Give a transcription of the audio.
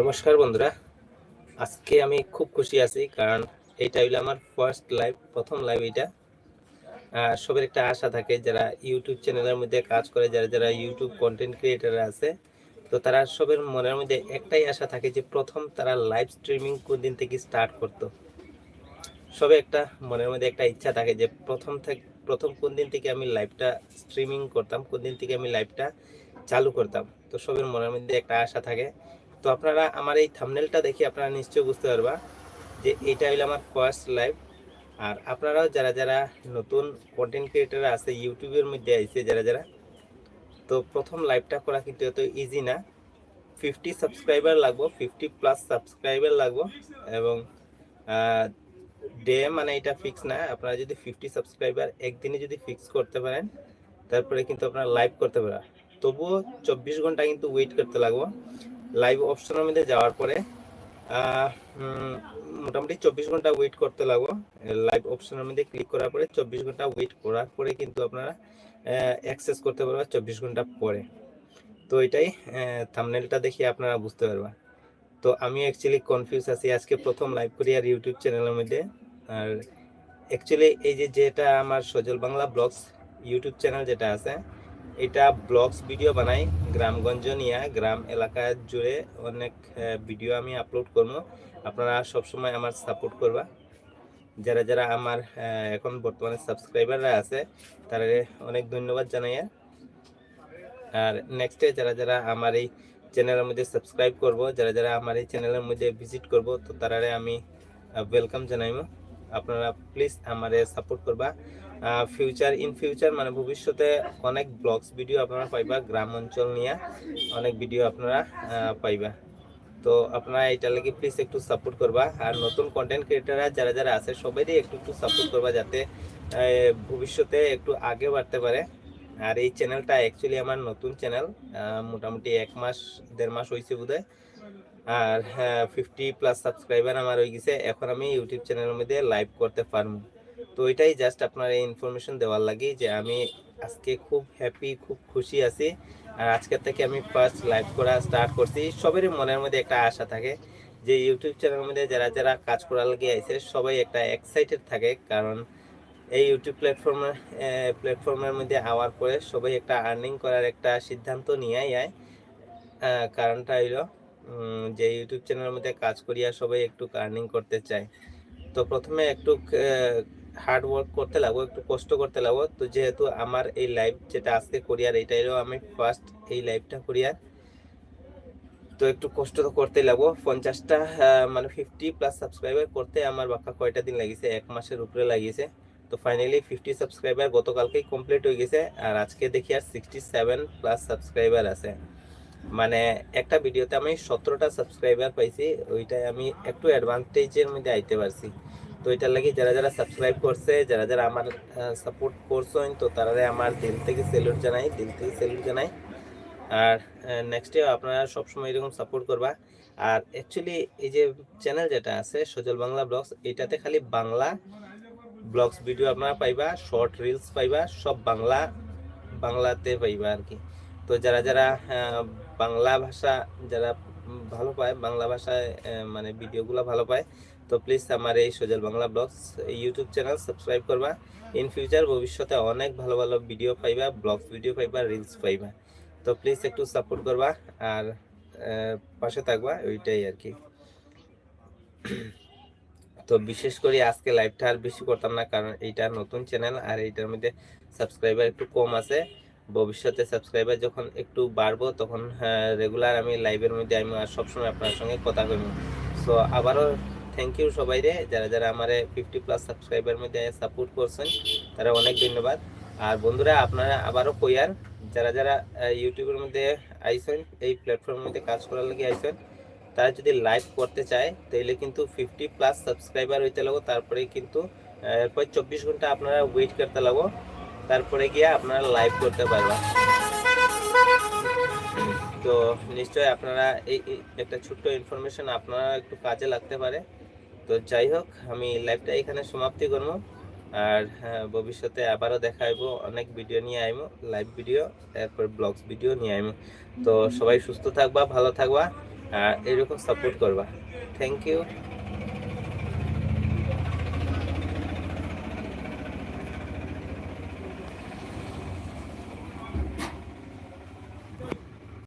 নমস্কার বন্ধুরা। আজকে আমি খুব খুশি আছি কারণ এইটা হইল আমার ফার্স্ট লাইভ প্রথম লাইভ এটা সবার একটা আশা থাকে, যারা ইউটিউব চ্যানেলের মধ্যে কাজ করে, যারা যারা ইউটিউব কন্টেন্ট ক্রিয়েটার আছে, তো তারা সবের মনের মধ্যে একটাই আশা থাকে যে প্রথম তারা লাইভ স্ট্রিমিং কোন দিন থেকে স্টার্ট করতো। সবে একটা মনের মধ্যে একটা ইচ্ছা থাকে যে প্রথম থেকে, প্রথম কোন দিন থেকে আমি লাইভটা স্ট্রিমিং করতাম, কোন দিন থেকে আমি লাইভটা চালু করতাম। তো সবের মনের মধ্যে একটা আশা থাকে। তো আপনারা আমার এই থামনেলটা দেখে আপনারা নিশ্চয়ই বুঝতে পারবা যে এটা হইল আমার ফার্স্ট লাইভ আর আপনারাও যারা যারা নতুন কন্টেন্ট ক্রিয়েটার আছে, ইউটিউবের মধ্যে আইছে যারা যারা, তো প্রথম লাইভটা করা কিন্তু এত ইজি না। ফিফটি সাবস্ক্রাইবার লাগবো ফিফটি প্লাস সাবস্ক্রাইবার লাগবো এবং ডে মানে এটা ফিক্স না। আপনারা যদি ফিফটি সাবস্ক্রাইবার একদিনে যদি ফিক্স করতে পারেন, তারপরে কিন্তু আপনারা লাইভ করতে পারেন তবুও চব্বিশ ঘণ্টা কিন্তু ওয়েট করতে লাগবো। লাইভ অপশনের মধ্যে যাওয়ার পরে মোটামুটি চব্বিশ ঘণ্টা ওয়েট করতে লাগবো। লাইভ অপশনের মধ্যে ক্লিক করার পরে চব্বিশ ঘণ্টা ওয়েট করার পরে কিন্তু আপনারা অ্যাক্সেস করতে পারবেন চব্বিশ ঘণ্টা পরে। তো এটাই থামনেলটা দেখে আপনারা বুঝতে পারবেন তো আমি অ্যাকচুয়ালি কনফিউজ আছি। আজকে প্রথম লাইভ করি আর ইউটিউব চ্যানেলের মধ্যে। আর অ্যাকচুয়ালি এই যে যেটা আমার Sajal Bangla vlogs YouTube channel যেটা আছে এটা ব্লগস ভিডিও বানাই। গ্রামগঞ্জ নিয়ে, গ্রাম এলাকা জুড়ে অনেক ভিডিও আমি আপলোড করব। আপনারা সবসময় আমার সাপোর্ট করবা। যারা যারা আমার এখন বর্তমানে সাবস্ক্রাইবাররা আছে, তারা অনেক ধন্যবাদ জানাই আর। নেক্সটে যারা যারা আমার এই চ্যানেলের মধ্যে সাবস্ক্রাইব করব, যারা যারা আমার এই চ্যানেলের মধ্যে ভিজিট করব, তো তারারে আমি ওয়েলকাম জানাইব। আপনারা প্লিজ আমারে সাপোর্ট করবা। ফিউচার ইন ফিউচার মানে ভবিষ্যতে অনেক ব্লগস ভিডিও আপনারা পাইবা গ্রাম অঞ্চল নিয়ে। অনেক ভিডিও আপনারা পাইবা। তো আপনারা এটা লাগি প্লিজ একটু সাপোর্ট করবা। আর নতুন কন্টেন্ট ক্রিয়েটাররা যারা যারা আছে সবাইই একটু একটু সাপোর্ট করবা যাতে ভবিষ্যতে একটু আগে বাড়তে পারে। আর এই চ্যানেলটা অ্যাকচুয়ালি আমার নতুন চ্যানেল মোটামুটি এক মাস, দেড় মাস হয়েছে বোধহয়। আর ফিফটি প্লাস সাবস্ক্রাইবার আমার হয়ে গেছে। এখন আমি ইউটিউব চ্যানেলের মধ্যে লাইভ করতে পারব। তো এটাই জাস্ট আপনার এই ইনফরমেশন দেওয়ার লাগে যে আমি আজকে খুব হ্যাপি খুব খুশি আছি। আর আজকের থেকে আমি ফার্স্ট লাইভ করা স্টার্ট করছি। সবারই মনের মধ্যে একটা আশা থাকে যে ইউটিউব চ্যানেলের মধ্যে যারা যারা কাজ করার লাগে আইছে সবাই একটা এক্সাইটেড থাকে। কারণ এই ইউটিউব প্ল্যাটফর্মের প্ল্যাটফর্মের মধ্যে আওয়ার পরে সবাই একটা আর্নিং করার একটা সিদ্ধান্ত নিয়ে আহ, কারণটা হইল যে ইউটিউব চ্যানেলের মধ্যে কাজ করিয়া সবাই একটু আর্নিং করতে চায়। তো প্রথমে একটু হার্ড ওয়ার্ক করতে লাগবো, একটু কষ্ট করতে লাগবো। তো যেহেতু আমার এই লাইভ যেটা আজকে করিয়ার এটাইও আমি ফার্স্ট এই লাইভটা করিয়ার তো একটু কষ্ট তো করতেই লাগবো। পঞ্চাশটা মানে ফিফটি প্লাস সাবস্ক্রাইবার করতে আমার বাক্কা কয়টা দিন লাগিয়েছে? এক মাসের উপরে লাগিয়েছে। তো ফাইনালি ফিফটি সাবস্ক্রাইবার গতকালকেই কমপ্লিট হয়ে গেছে। আর আজকে দেখি আর সিক্সটি সেভেন প্লাস সাবস্ক্রাইবার আছে। মানে একটা ভিডিওতে আমি সতেরোটা সাবস্ক্রাইবার পাইছি ওইটাই আমি একটু অ্যাডভান্টেজের মধ্যে আইতে পারছি। তো এটার লাগি যারা যারা সাবস্ক্রাইব করছে, যারা যারা আমার সাপোর্ট করছেন, তো তারা আমার দিল থেকে সেলুট জানাই, দিল থেকে সেলুট জানাই। আর নেক্সটে আপনারা সবসময় এরকম সাপোর্ট করবা। আর অ্যাকচুয়ালি এই যে চ্যানেল যেটা আছে, সজল বাংলা ব্লগস, এটাতে খালি বাংলা ব্লগস ভিডিও আপনারা পাইবা শর্ট রিলস পাইবা, সব বাংলা, বাংলাতে পাইবা আর কি তো যারা যারা বাংলা ভাষা যারা ভালো পায়, বাংলা ভাষায় মানে ভিডিওগুলো ভালো পায়, তো প্লিজ আমার এই Sajal Bangla vlogs YouTube channel subscribe করবা। ইন ফিউচার ভবিষ্যতে অনেক ভালো ভালো ভিডিও পাইবা, ব্লগস ভিডিও পাইবা রিলস পাইবা। তো প্লিজ একটু সাপোর্ট করবা আর পাশে থাকবা, ওইটাই আর কি। তো বিশেষ করে আজকে লাইভটা আর বেশি করতাম না, কারণ এইটা নতুন চ্যানেল আর এইটার মধ্যে সাবস্ক্রাইবার একটু কম আছে। ভবিষ্যতে সাবস্ক্রাইবার যখন একটু বাড়বো, তখন রেগুলার আমি লাইভের মধ্যে আমি সবসময় আপনার সঙ্গে কথা বলব। সো আবারও থ্যাংক ইউ সবাই রে যারা যারা আমার ফিফটি প্লাস সাবস্ক্রাইবার মধ্যে সাপোর্ট করছেন, তারা অনেক ধন্যবাদ। আর বন্ধুরা, আপনারা আবারও কইয়ার যারা যারা ইউটিউবের মধ্যে আইসেন এই প্ল্যাটফর্মের মধ্যে কাজ করার লাগে আইসেন তারা যদি লাইভ করতে চায় তাহলে কিন্তু ফিফটি প্লাস সাবস্ক্রাইবার হইতে লাগো তারপরে কিন্তু এরপর চব্বিশ ঘণ্টা আপনারা ওয়েট করতে লাগো তারপরে গিয়ে আপনারা লাইভ করতে পারবেন। তো নিশ্চয়ই আপনারা এই একটা ছোট্ট ইনফরমেশন আপনারা একটু কাজে লাগতে পারে। তো যাই হোক আমি লাইভটা এখানে সমাপ্তি করব। আর হ্যাঁ, ভবিষ্যতে আবারও দেখা হইব অনেক ভিডিও নিয়ে আইবো লাইভ ভিডিও তারপর ব্লগস ভিডিও নিয়ে আইবো তো সবাই সুস্থ থাকবা ভালো থাকবা আর এরকম সাপোর্ট করবা। Thank you